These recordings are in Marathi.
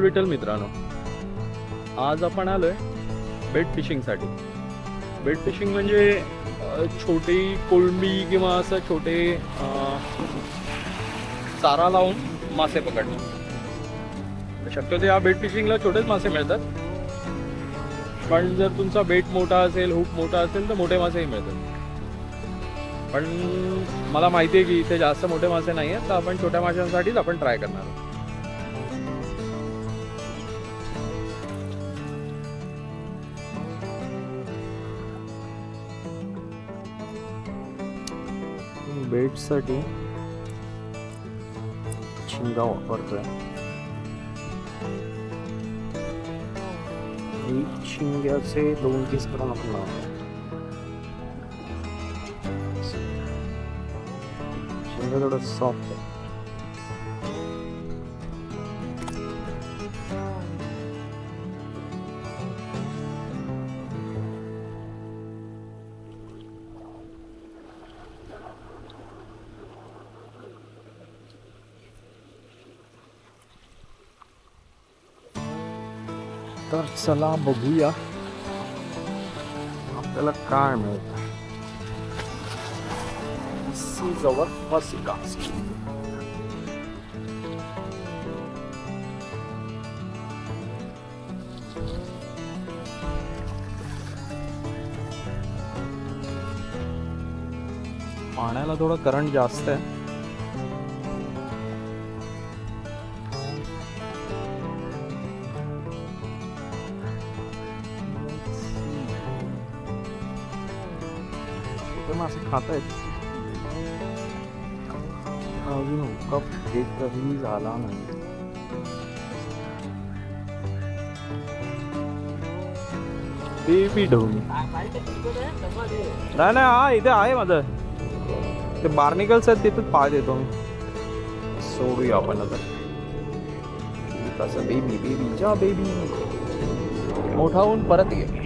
विठ्ठल विठ्ठल मित्रांनो आज आपण आलोय बेट फिशिंगसाठी बेट फिशिंग म्हणजे छोटी कोळंबी किंवा असं छोटे चारा लावून मासे पकडणे. शक्यतो या बेट फिशिंगला छोटेच मासे मिळतात. पण जर तुमचा बेट मोठा असेल हुक मोठा असेल तर मोठे मासेही मिळतात. पण मला माहिती आहे की इथे जास्त मोठे मासे नाही आहेत तर आपण छोट्या माशांसाठीच आपण ट्राय करणार आहोत. बेडसाठी शिंगा वापरतोय. शिंग्याचे दोन पीस करून आपण लावतो शिंगा थोडं सॉफ्ट आहे. चला बघूया. आपल्याला काय मिळत? जवळ फसिका पाण्याला थोडं करंट जास्त आहे. छोटे खात आहेत. अजून हुकअप एकही झाला नाही. बेबी ढोनी नाही नाही हा इथे आहे माझं. ते बार्निकल्स आहेत तिथं पाय देतो मी. सोडूया आपण आता. तसं बेबी बेबी जा बेबी मोठा होऊन परत ये.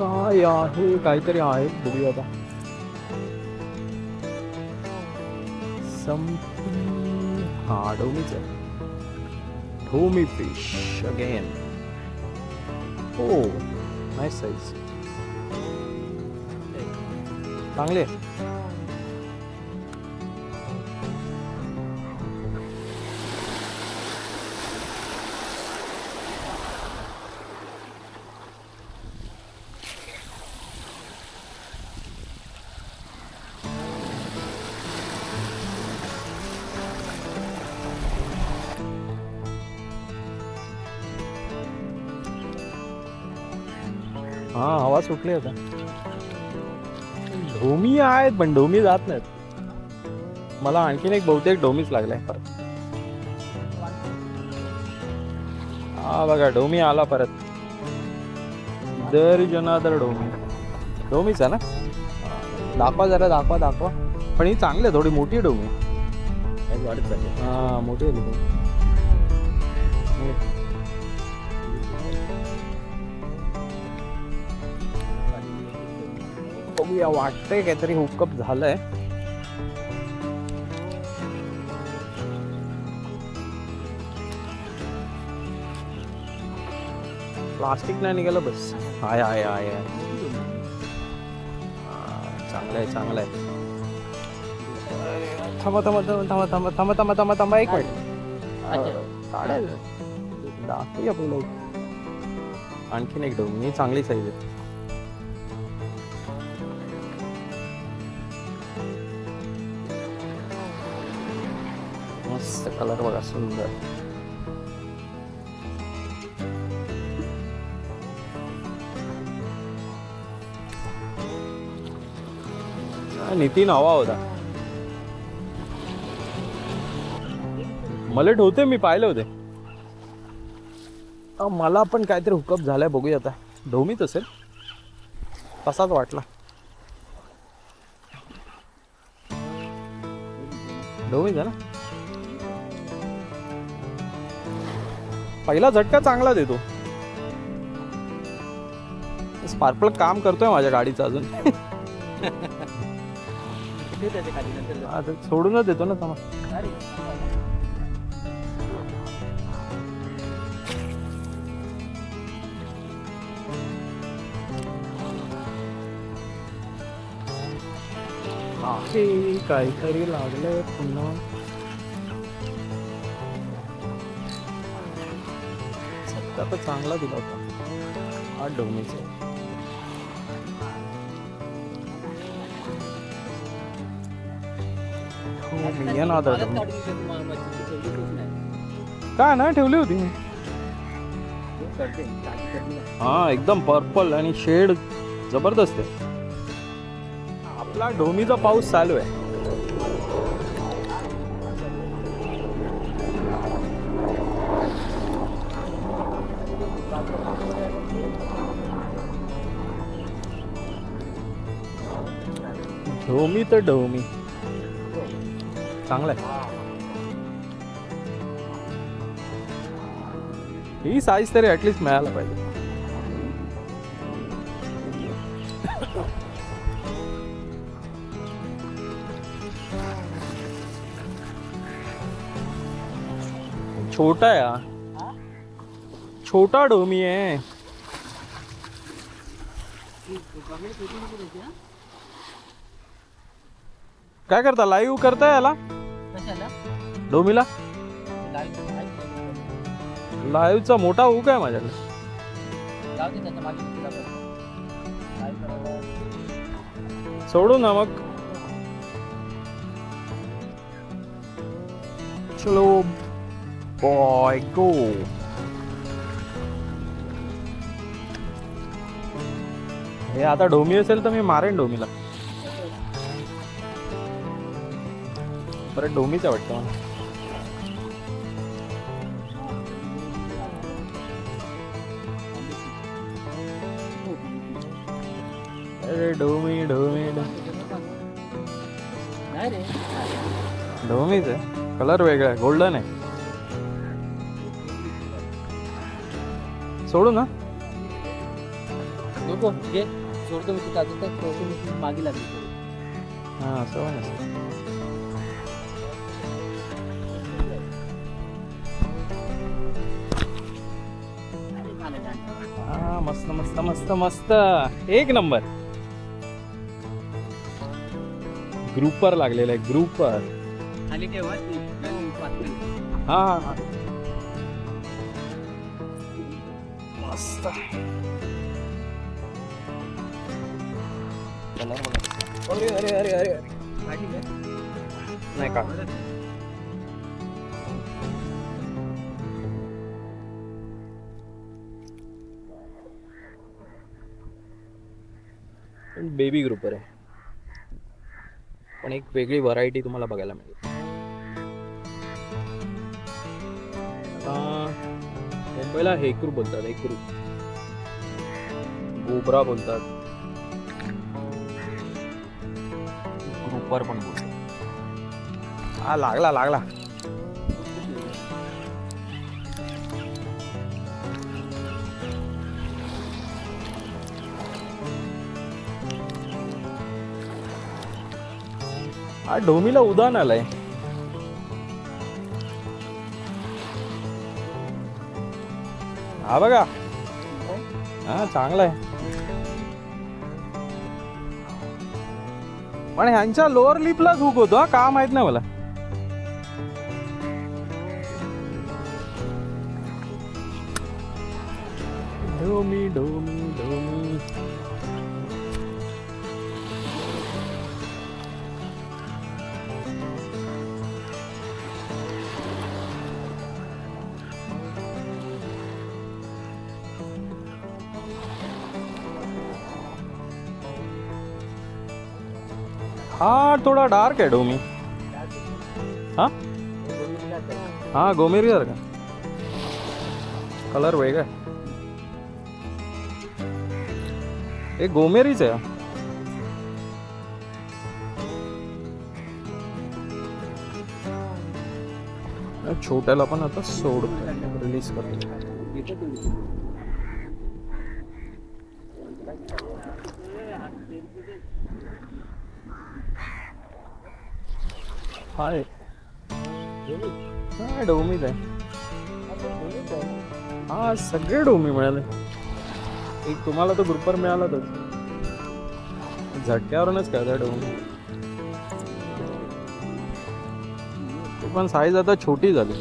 काय आहे काहीतरी आहे बघूया आता. समथिंग हा डोमीच आहे ढोमी फिश अगेन हो नाईस साईज चांगले. हा हवा सुटली आता. ढोमी आहेत पण ढोमी जात नाहीत. मला आणखीन एक बहुतेक ढोमीच लागलाय. परत हा बघा ढोमी आला परत. दर जनादर ढोमी. ढोमीच आहे ना? दाखवा जरा दाखवा दाखवा. पण ही चांगली आहे थोडी मोठी ढोमी. वाढत चालली. हा मोठी आहे बघूया वाटतंय काहीतरी हुकअप झालंय. प्लास्टिक नाही निघालं बस. हाय हाय. हा, चांगलं आहे चांगलं आहे थांबा थांबा थांबा थांबा थांबा थांबा थांबा थांबा थांबा एक मिनिट. काढायचं. दाखवूया लवकर. आणखीन एक डोंग ही चांगली साईज आहे. मस्त कलर बघा सुंदर नितीन हवा होता मलेट होते मी पाहिले होते. मला पण काहीतरी हुकअप झालाय बघूया आता. ढोमीच असेल. तसाच वाटला. ढोमीच झाला. पहिला झटका चांगला देतो. स्पार्कल काम करतोय माझ्या गाडीचं अजून. आता सोडूनच देतो ना समज अरे काहीतरी लागलं पुन्हा. सत्ता तर चांगला दिला होता. आठ डोमीचा. हो, मी ना आता. काय ना ठेवली होती. मी हो. हा एकदम पर्पल आणि शेड जबरदस्त आहे. आपला ढोमीचा पाऊस चालू आहे. ढोमी तर ढोमी चांगला आहे ही साईज तरी ऍटलीस्ट मिळायला पाहिजे. छोटा हा छोटा डोमी आहे काय करता लाईव्ह करताय याला कशाला? डोमीला. लाईव्हचा मोठा हुक आहे माझ्याकडे जाऊ दे त्याच्यामागे तिला बघ. लाइट करायला. सोडू ना मग चलो बॉय गो हे आता डोमी असेल तर मी मारेन डोमीला परत डोमीच आहे वाटतं मला. अरे डोमी डोमी डोमी. नाही रे डोमीच आहे. कलर वेगळा आहे गोल्डन आहे. सोडू ना. नको घे. सोडतो मी तुझा अजून तर सोडतो मी तुझी मागे लागली. हा असं पण हा मस्त मस्त मस्त मस्त. एक नंबर. ग्रुपर लागलेला आहे ग्रुपर. खाली ठेवा. हा हा मस्त. अरे अरे अरे अरे. नाही का? पण बेबी ग्रुपर आहे. पण एक वेगळी व्हरायटी तुम्हाला बघायला मिळेल. मुंबईला मुंबईला हेकरू बोलतात हेकरू. गोबरा बोलतात. ग्रुपर पण बोलतात. हा लागला लागला. हा ढोमीला उदाहरण आलाय. हा बघा. हा चांगला आहे. पण ह्यांच्या लोअर लिपलाच हुक होतो हा का माहीत नाही मला. ढोमी ढोमी. हा थोडा डार्क आहे डोमी। हा? हा गोमेरी सारखा कलर वेगळा आहे. हे गोमेरीच आहे छोट्याला पण आता सोडतो रिलीज करतो हाय. काय डोमीच आहे हा सगळे डोमी मिळाले. एक तुम्हाला तो ग्रुपवर मिळाला तर झटक्यावरूनच काय डोमी. ती पण साईज आता छोटी झाली.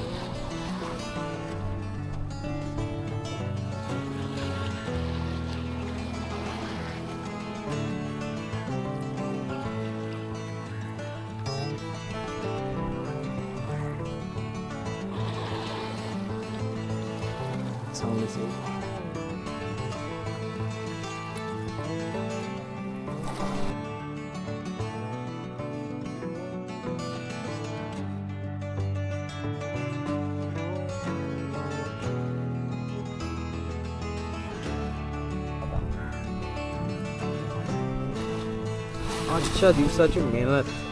चांगली size. आजच्या दिवसाची मेहनत